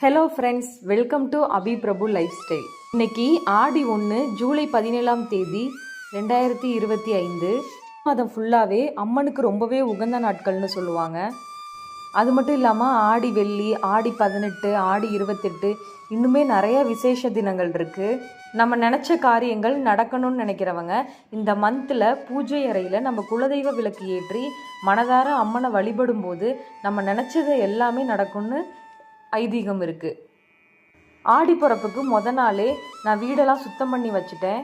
Hello friends welcome to Abi Prabhu lifestyle இன்னைக்கு ஆடி ஒன்று ஜூலை பதினேழாம் தேதி ரெண்டாயிரத்தி இருபத்தி ஐந்து. மாதம் ஃபுல்லாகவே அம்மனுக்கு ரொம்பவே உகந்த நாட்கள்னு சொல்லுவாங்க. அது மட்டும் இல்லாமல் ஆடி வெள்ளி ஆடி பதினெட்டு ஆடி இருபத்தெட்டு இன்னுமே நிறைய விசேஷ தினங்கள் இருக்குது நம்ம நினச்ச காரியங்கள் நடக்கணும்னு நினைக்கிறவங்க இந்த மந்தில் பூஜை அறையில் நம்ம குலதெய்வ விளக்கு ஏற்றி மனதார அம்மனை வழிபடும் போது நம்ம நினச்சது எல்லாமே நடக்கும்னு ஐதீகம் இருக்குது ஆடி பிறப்புக்கு முத நாளே நான் வீடெல்லாம் சுத்தம் பண்ணி வச்சுட்டேன்.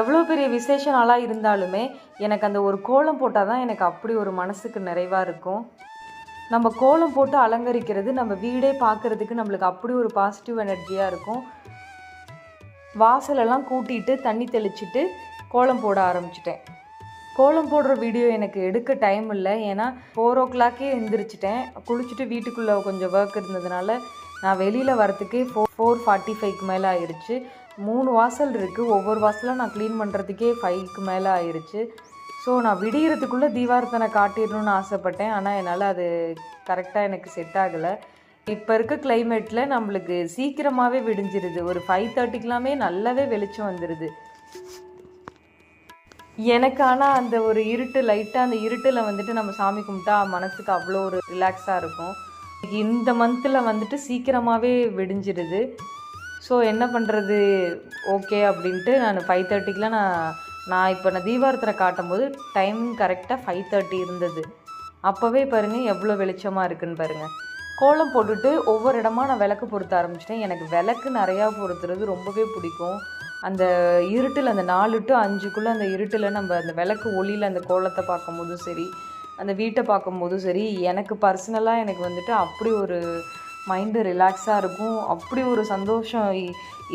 எவ்வளோ பெரிய விசேஷ நாளாக இருந்தாலுமே எனக்கு அந்த ஒரு கோலம் போட்டால் தான் எனக்கு அப்படி ஒரு மனசுக்கு நிறைவாக இருக்கும். நம்ம கோலம் போட்டு அலங்கரிக்கிறது நம்ம வீடே பார்க்குறதுக்கு நம்மளுக்கு அப்படி ஒரு பாசிட்டிவ் எனர்ஜியாக இருக்கும். வாசலெல்லாம் கூட்டிட்டு தண்ணி தெளிச்சிட்டு கோலம் போட ஆரம்பிச்சிட்டேன். கோலம் போடுற வீடியோ எனக்கு எடுக்க டைம் இல்லை. ஏன்னா ஃபோர் ஓ கிளாக்கே எழுந்திரிச்சிட்டேன் குளிச்சுட்டு வீட்டுக்குள்ளே கொஞ்சம் ஒர்க் இருந்ததுனால நான் வெளியில் வரத்துக்கே ஃபோர் ஃபோர் ஃபார்ட்டி ஃபைவ்க்கு மேலே ஆயிடுச்சு. மூணு வாசல் இருக்குது ஒவ்வொரு வாசலாக நான் க்ளீன் பண்ணுறதுக்கே ஃபைவ்க்கு மேலே ஆயிடுச்சு ஸோ நான் விடியறதுக்குள்ளே தீபாரத்தனை காட்டிடணும்னு ஆசைப்பட்டேன். ஆனால் என்னால் அது கரெக்டாக எனக்கு செட் ஆகலை. இப்போ இருக்க கிளைமேட்டில் நம்மளுக்கு சீக்கிரமாகவே விடிஞ்சிருது. ஒரு ஃபைவ் தேர்ட்டிக்கெலாமே நல்லாவே வெளிச்சம் வந்துடுது எனக்கு ஆனால் அந்த ஒரு இருட்டு லைட்டாக அந்த இருட்டில் வந்துட்டு நம்ம சாமி கும்பிட்டா மனசுக்கு அவ்வளோ ஒரு ரிலாக்ஸாக இருக்கும். இந்த மந்தில் வந்துட்டு சீக்கிரமாகவே விடிஞ்சிடுது ஸோ என்ன பண்ணுறது ஓகே அப்படின்ட்டு நான் ஃபைவ் தேர்ட்டிக்கெலாம் நான் நான் இப்போ நான் தீபாரத்தனை காட்டும்போது டைமிங் கரெக்டாக ஃபைவ் தேர்ட்டி இருந்தது. அப்போவே பாருங்கள் எவ்வளோ வெளிச்சமாக இருக்குன்னு பாருங்கள் கோலம் போட்டுட்டு ஒவ்வொரு இடமா நான் விளக்கு பொருத்த ஆரம்பிச்சிட்டேன். எனக்கு விளக்கு நிறையா பொருத்துறது ரொம்பவே பிடிக்கும். அந்த இருட்டில் அந்த நாலு டு அஞ்சுக்குள்ளே அந்த இருட்டில் நம்ம அந்த விளக்கு ஒளியில் அந்த கோலத்தை பார்க்கும்போதும் சரி அந்த வீட்டை பார்க்கும்போதும் சரி எனக்கு பர்சனலாக எனக்கு வந்துட்டு அப்படி ஒரு மைண்டு ரிலாக்ஸாக இருக்கும். அப்படி ஒரு சந்தோஷம் எதுலேயுமே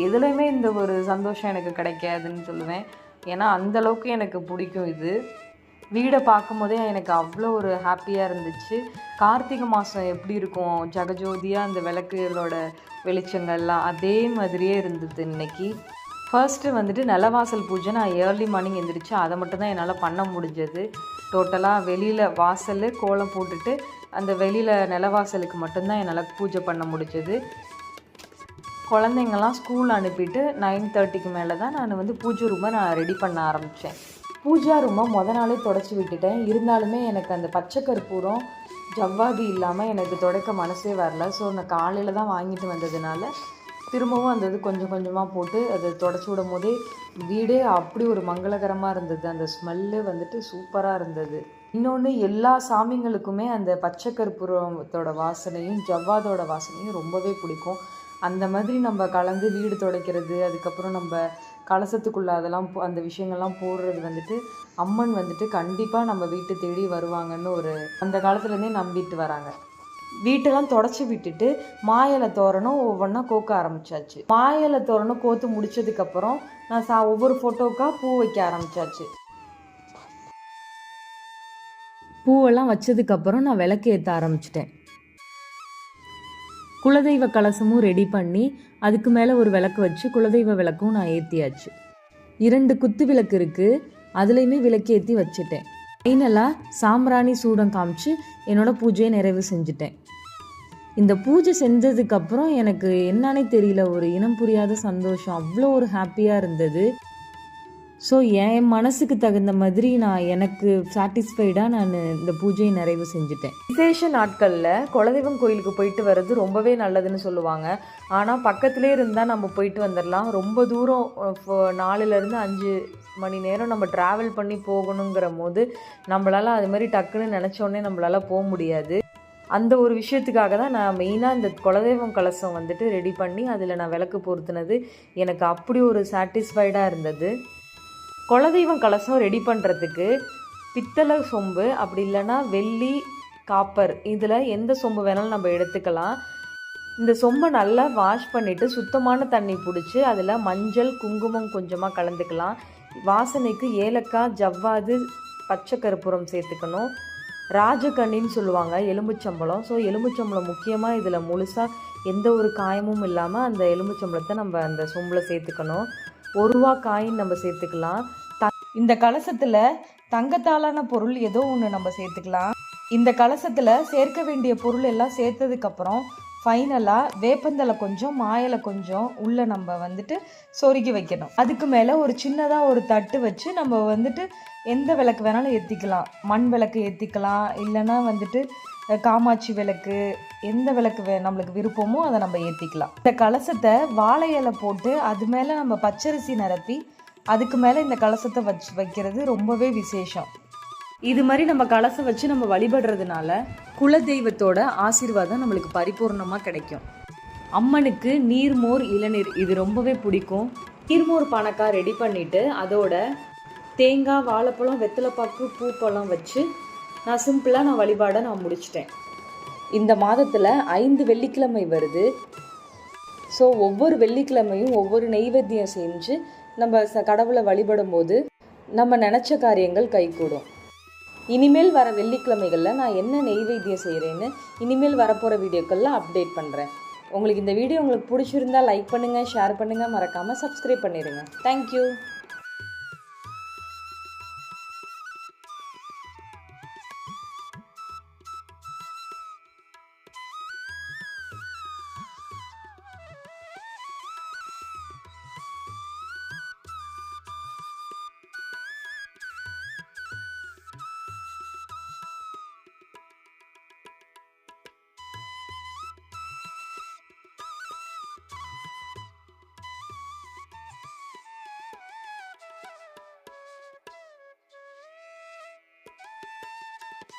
எதுலையுமே இந்த ஒரு சந்தோஷம் எனக்கு கிடைக்காதுன்னு சொல்லுவேன். ஏன்னா அந்த அளவுக்கு எனக்கு பிடிக்கும் இது. வீடை பார்க்கும்போதே எனக்கு அவ்வளோ ஒரு ஹாப்பியாக இருந்துச்சு. கார்த்திகை மாதம் எப்படி இருக்கும்? ஜகஜோதியாக அந்த விளக்குகளோட வெளிச்சங்கள்லாம் அதே மாதிரியே இருந்தது இன்றைக்கி ஃபர்ஸ்ட்டு வந்துட்டு நிலவாசல் பூஜை. நான் ஏர்லி மார்னிங் எழுந்திரிச்சு அதை மட்டும் தான் என்னால் பண்ண முடிஞ்சது. டோட்டலாக வெளியில் வாசல் கோலம் போட்டுட்டு அந்த வெளியில் நிலவாசலுக்கு மட்டும்தான் என்னால் பூஜை பண்ண முடிஞ்சது. குழந்தைங்கள்லாம் ஸ்கூல் அனுப்பிட்டு நைன் தேர்ட்டிக்கு மேலே தான் நான் வந்து பூஜை ரூமை நான் ரெடி பண்ண ஆரம்பித்தேன் பூஜா ரூமை முத நாளே தொடச்சி விட்டுட்டேன். இருந்தாலுமே எனக்கு அந்த பச்சை கற்பூரம் ஜவ்வாதி இல்லாமல் எனக்கு துடைக்க மனசே வரல. ஸோ நான் காலையில் தான் வாங்கிட்டு வந்ததுனால திரும்பவும் அந்த இது கொஞ்சம் கொஞ்சமாக போட்டு அதை தொடச்சி விடும் போதே வீடே அப்படி ஒரு மங்களகரமாக இருந்தது. அந்த ஸ்மெல்லு வந்துட்டு சூப்பராக இருந்தது. இன்னொன்று எல்லா சாமிங்களுக்குமே அந்த பச்சை கற்பூரத்தோட வாசனையும் ஜவ்வாதோட வாசனையும் ரொம்பவே பிடிக்கும். அந்த மாதிரி நம்ம கலந்து வீடு துடைக்கிறது அதுக்கப்புறம் நம்ம கலசத்துக்குள்ள அதெல்லாம் போ- அந்த விஷயங்கள்லாம் போடுறது வந்துட்டு அம்மன் வந்துட்டு கண்டிப்பாக நம்ம வீட்டு தேடி வருவாங்கன்னு ஒரு அந்த காலத்துலேருந்தே நம்பிட்டு வராங்க. வீட்டெல்லாம் தொடச்சி விட்டுட்டு மாயிலை தோரணும் ஒவ்வொன்றா கோக்க ஆரம்பிச்சாச்சு. மாயிலை தோரணும் கோத்து முடிச்சதுக்கப்புறம் நான் சா ஒவ்வொரு ஃபோட்டோக்காக பூ வைக்க ஆரம்பிச்சாச்சு. பூவெல்லாம் வச்சதுக்கப்புறம் நான் விளக்கு ஏற்ற ஆரம்பிச்சிட்டேன். குலதெய்வ கலசமும் ரெடி பண்ணி அதுக்கு மேலே ஒரு விளக்கு வச்சு குலதெய்வ விளக்கும் நான் ஏற்றியாச்சு இரண்டு குத்து விளக்கு இருக்குது அதுலேயுமே விளக்கு ஏற்றி வச்சுட்டேன். ஃபைனலாக சாம்பிராணி சூடம் காமிச்சு என்னோட பூஜையை நிறைவு செஞ்சுட்டேன். இந்த பூஜை செஞ்சதுக்கப்புறம் எனக்கு என்னன்னே தெரியல. ஒரு இனம் புரியாத சந்தோஷம். அவ்வளோ ஒரு ஹாப்பியாக இருந்தது. ஸோ என் மனசுக்கு தகுந்த மாதிரி நான் எனக்கு சாட்டிஸ்ஃபைடாக நான் இந்த பூஜையை நிறைவு செஞ்சுட்டேன். விசேஷ நாட்களில் குலதெய்வம் கோயிலுக்கு போயிட்டு வர்றது ரொம்பவே நல்லதுன்னு சொல்லுவாங்க. ஆனால் பக்கத்துலேயே இருந்தால் நம்ம போயிட்டு வந்துடலாம் ரொம்ப தூரம் அஹ், நாலுலேருந்து அஞ்சு மணி நேரம் நம்ம ட்ராவல் பண்ணி போகணுங்கிற போது நம்மளால் அது மாதிரி டக்குன்னு நினச்சோடனே நம்மளால் போக முடியாது. அந்த ஒரு விஷயத்துக்காக தான் நான் மெயினாக இந்த குலதெய்வம் கலசம் வந்துட்டு ரெடி பண்ணி அதில் நான் விளக்கு பொருத்தினது. எனக்கு அப்படி ஒரு சாட்டிஸ்ஃபைடாக இருந்தது. குலதெய்வம் கலசம் ரெடி பண்ணுறதுக்கு பித்தளை சொம்பு அப்படி இல்லைன்னா வெள்ளி காப்பர் இதில் எந்த சொம்பு வேணாலும் நம்ம எடுத்துக்கலாம். இந்த சொம்பை நல்லா வாஷ் பண்ணிவிட்டு சுத்தமான தண்ணி பிடிச்சி அதில் மஞ்சள் குங்குமம் கொஞ்சமாக கலந்துக்கலாம். வாசனைக்கு ஏலக்காய் ஜவ்வாது பச்சை கருப்புரம் சேர்த்துக்கணும். ராஜகண்ணின்னு சொல்லுவாங்க எலும்புச்சம்பழம். ஸோ எலும்புச்சம்பளம் முக்கியமாக இதில் முழுசாக எந்த ஒரு காயமும் இல்லாமல் அந்த எலும்புச்சம்பழத்தை நம்ம அந்த சொம்பில் சேர்த்துக்கணும். ஒரு ரூபா காயின் நம்ம சேர்த்துக்கலாம். த- இந்த கலசத்தில் தங்கத்தாலான பொருள் ஏதோ ஒன்று நம்ம சேர்த்துக்கலாம். இந்த கலசத்தில் சேர்க்க வேண்டிய பொருள் எல்லாம் சேர்த்ததுக்கப்புறம் ஃபைனலாக வேப்பந்தலை கொஞ்சம் மாயலை கொஞ்சம் உள்ளே நம்ம வந்துட்டு சொருகி வைக்கணும். அதுக்கு மேலே ஒரு சின்னதாக ஒரு தட்டு வச்சு நம்ம வந்துட்டு எந்த விளக்கு வேணாலும் ஏற்றிக்கலாம் மண் விளக்கு ஏற்றிக்கலாம் இல்லைன்னா வந்துட்டு காமாட்சி விளக்கு எந்த விளக்கு வே நம்மளுக்கு விருப்பமோ அதை நம்ம ஏற்றிக்கலாம் இந்த கலசத்தை வாழை இலை போட்டு அது மேலே நம்ம பச்சரிசி நிரப்பி அதுக்கு மேலே இந்த கலசத்தை வச்சு வைக்கிறது ரொம்பவே விசேஷம். இது மாதிரி நம்ம கலசம் வச்சு நம்ம வழிபடுறதுனால குலதெய்வத்தோட ஆசீர்வாதம் நம்மளுக்கு பரிபூர்ணமாக கிடைக்கும். அம்மனுக்கு நீர்மோர் இளநீர் இது ரொம்பவே பிடிக்கும். நீர்மோர் பானக்காய் ரெடி பண்ணிட்டு அதோட தேங்காய் வாழைப்பழம் வெத்தலைப்பாக்கு பூப்பழம் வச்சு நான் சிம்பிளாக நான் வழிபாடை நான் முடிச்சிட்டேன். இந்த மாதத்தில் ஐந்து வெள்ளிக்கிழமை வருது. ஸோ ஒவ்வொரு வெள்ளிக்கிழமையும் ஒவ்வொரு நெய்வேத்தியம் செஞ்சு நம்ம ச கடவுளை வழிபடும் போது நம்ம நினச்ச காரியங்கள் கைகூடும். இனிமேல் வர வெள்ளிக்கிழமைகளில் நான் என்ன நெய்வேத்தியம் செய்கிறேன்னு இனிமேல் வரப்போகிற வீடியோக்களில் அப்டேட் பண்ணுறேன் உங்களுக்கு இந்த வீடியோ உங்களுக்கு பிடிச்சிருந்தா லைக் பண்ணுங்கள் ஷேர் பண்ணுங்கள் மறக்காமல் சப்ஸ்கிரைப் பண்ணிடுங்க. தேங்க்யூ